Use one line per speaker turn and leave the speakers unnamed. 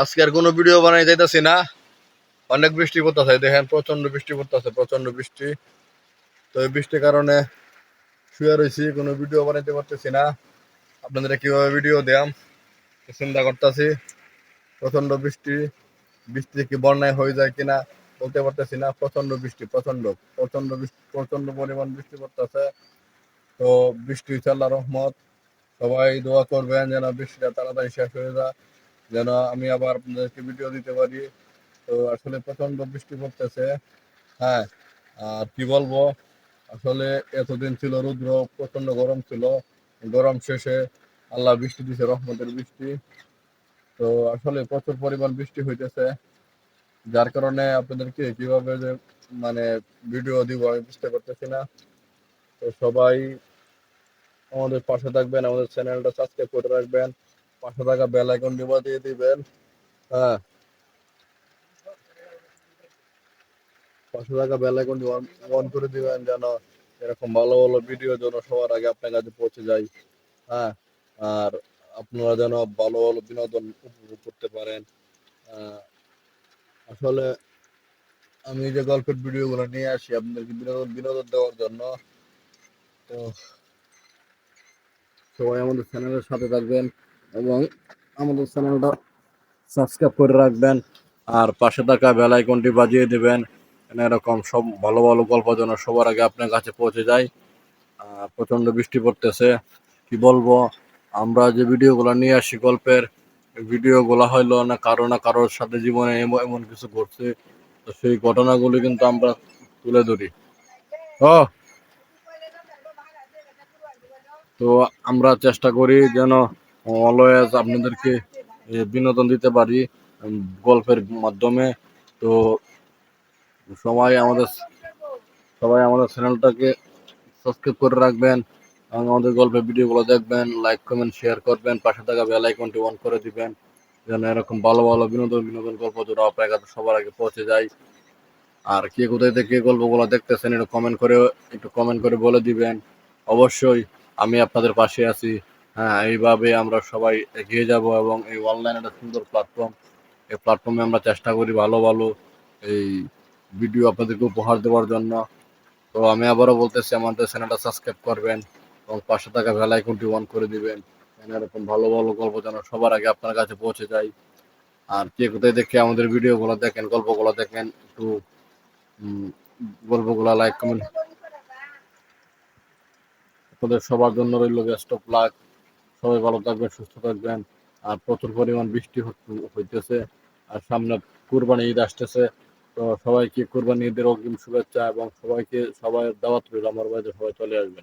আজকে আর কোনো ভিডিও বানাই যাইতাছি না। অনেক বৃষ্টি পড়তেছে, দেখেন প্রচণ্ড বৃষ্টি পড়তেছে প্রচণ্ড বৃষ্টি। তো এই বৃষ্টির কারণে শুয়ে রয়েছি কোনো ভিডিও বানাইতে পারতেছি না। আপনাদের কীভাবে ভিডিও দেয়াম, চিন্তা করতেছি। প্রচণ্ড বৃষ্টি বৃষ্টি কি বন্যায় হয়ে যায় কিনা বলতে পারতেছি না। প্রচণ্ড বৃষ্টি প্রচণ্ড প্রচণ্ড বৃষ্টি প্রচণ্ড পরিমাণ বৃষ্টি পড়তেছে। তো বৃষ্টি হচ্ছে রহমত। সবাই দোয়া করবেন যেন বৃষ্টিটা তাড়াতাড়ি শেষ হয়ে যায়। যেন আমি আবার আপনাদেরকে ভিডিও দিতে পারি। তো আসলে প্রচণ্ড বৃষ্টি পড়তেছে। হ্যাঁ আর কি বলব? আসলে এতদিন ছিল রুদ্র প্রচণ্ড গরম ছিল। গরম শেষে আল্লাহ বৃষ্টি দিছে, রহমতের বৃষ্টি। তো আসলে প্রচুর পরিমাণ বৃষ্টি হইতেছে। যার কারণে আপনাদেরকে কীভাবে যে মানে ভিডিও দিব আমি বুঝতে পারতেছি না। তো সবাই আমাদের পাশে থাকবেন, আমাদের চ্যানেলটা সাবস্ক্রাইব করে রাখবেন। পাশে থাকা বেল আইকন দিয়ে দিবেন। হ্যাঁ। পাশে থাকা বেল আইকন অন করে দিবেন যেন এরকম ভালো ভালো ভিডিও যেন সবার আগে আপনার কাছে পৌঁছে যায়। হ্যাঁ। আর আপনারা যেন ভালো ভালো বিনোদন উপভোগ করতে পারেন। আসলে আমি যে গল্পের ভিডিওগুলো নিয়ে আসি আপনাদেরকে বিনোদন বিনোদন দেওয়ার জন্য, তো সবাই আমাদের চ্যানেলের সাথে থাকবেন। এবং আমাদের চ্যানেলটা সাবস্ক্রাইব করে রাখবেন আর পাশে থাকা বেল আইকনটি বাজিয়ে দেবেন। এরকম সব ভালো ভালো গল্প যেন সবার আগে আপনার কাছে পৌঁছে যায়। আহ, প্রচণ্ড বৃষ্টি পড়তেছে। কি বলব? আমরা যে ভিডিওগুলো নিয়ে আসি গল্পের ভিডিওগুলো হইল না কারও না কারোর সাথে জীবনে এমন এমন কিছু ঘটছে। তো সেই ঘটনাগুলি কিন্তু আমরা তুলে ধরি। ও! তো আমরা চেষ্টা করি যেন অলওয়েজ আপনাদেরকে বিনোদন দিতে পারি গল্পের মাধ্যমে। তো সবাই আমাদের সবাই আমাদের চ্যানেলটাকে সাবস্ক্রাইব করে রাখবেন এবং আমাদের গল্পের ভিডিওগুলো দেখবেন, লাইক, কমেন্ট, শেয়ার করবেন, পাশে থাকা বেল আইকনটি অন করে দিবেন, যেন এরকম ভালো ভালো বিনোদন বিনোদন গল্প যেন আপনার কাছে সবার আগে পৌঁছে যায়। আর কে কোথায় থেকে গল্পগুলো দেখতেছেন, একটু কমেন্ট করে একটু কমেন্ট করে বলে দিবেন। অবশ্যই আমি আপনাদের পাশে আছি। হ্যাঁ এইভাবে আমরা সবাই এগিয়ে যাব এবং এই অনলাইন একটা সুন্দর প্ল্যাটফর্ম এই প্ল্যাটফর্মে আমরা চেষ্টা করি ভালো ভালো এই ভিডিও আপনাদেরকে উপহার দেওয়ার জন্য। তো আমি আবারও বলতেছি আমাদের চ্যানেলটা সাবস্ক্রাইব করবেন এবং পাশে থাকা বেল আইকনটি অন করে দিবেন। এরকম ভালো ভালো গল্প যেন সবার আগে আপনার কাছে পৌঁছে যায়। আর কে কোথায় দেখে আমাদের ভিডিওগুলো দেখেন, গল্পগুলো দেখেন, একটু গল্পগুলো লাইক কমেন্ট আপনাদের সবার জন্য রইল বেস্ট অফ লাক সবাই ভালো থাকবেন, সুস্থ থাকবেন। আর প্রচুর পরিমাণ বৃষ্টি হইতেছে। আর সামনে কুরবানি ঈদ আসতেছে। তো সবাইকে কুরবানি ঈদের অগ্রিম শুভেচ্ছা এবং সবাইকে সবাই দাওয়াত রইল, আমার বাড়িতে সবাই চলে আসবেন।